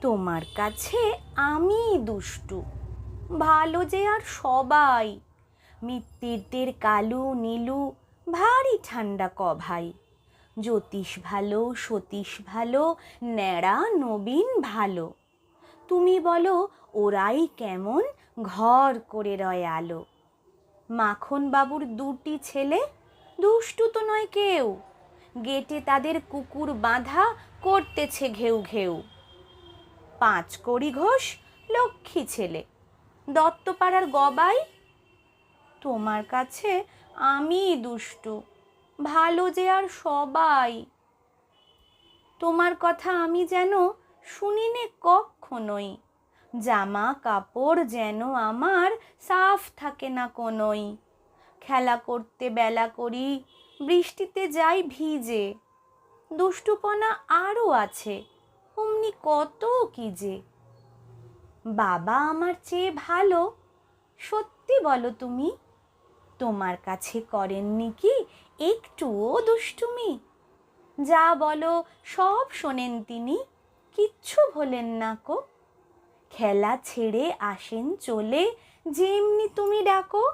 তোমার কাছে আমি দুষ্টু। ভালো যে আর সবাই। মিত্তিরদের কালু নীলু, ভারী ঠান্ডা ক ভাই জ্যোতিষ ভালো, সতীশ ভালো, ন্যাড়া, নবীন ভালো। তুমি বলো, ওরাই কেমন ঘর করে রয় আলো। মাখন বাবুর দুটি ছেলে, দুষ্টু তো নয় কেউ। গেটে তাদের কুকুর বাঁধা, করতেছে ঘেউ ঘেউ। পাঁচ কড়ি ঘোষ, লক্ষ্মী ছেলে। দত্তপাড়ার গবাই, তোমার কাছে আমি দুষ্টু, ভালো যে আর সবাই। তোমার কথা আমি যেন শুনিনে কখনোই, জামা কাপড় যেন আমার সাফ থাকে না কোনোই। খেলা করতে বেলা করি, বৃষ্টিতে যাই ভিজে, দুষ্টুপনা আরও আছে অমনি কত কি যে? বাবা আমার চেয়ে ভালো। সত্যি বলো তুমি, তোমার কাছে করেননি কি একটুও দুষ্টুমি? যা বলো সব শোনেন তিনি, কিচ্ছু ভোলেন না কো। খেলা ছেড়ে আসেন চলে, যেমনি তুমি ডাকো।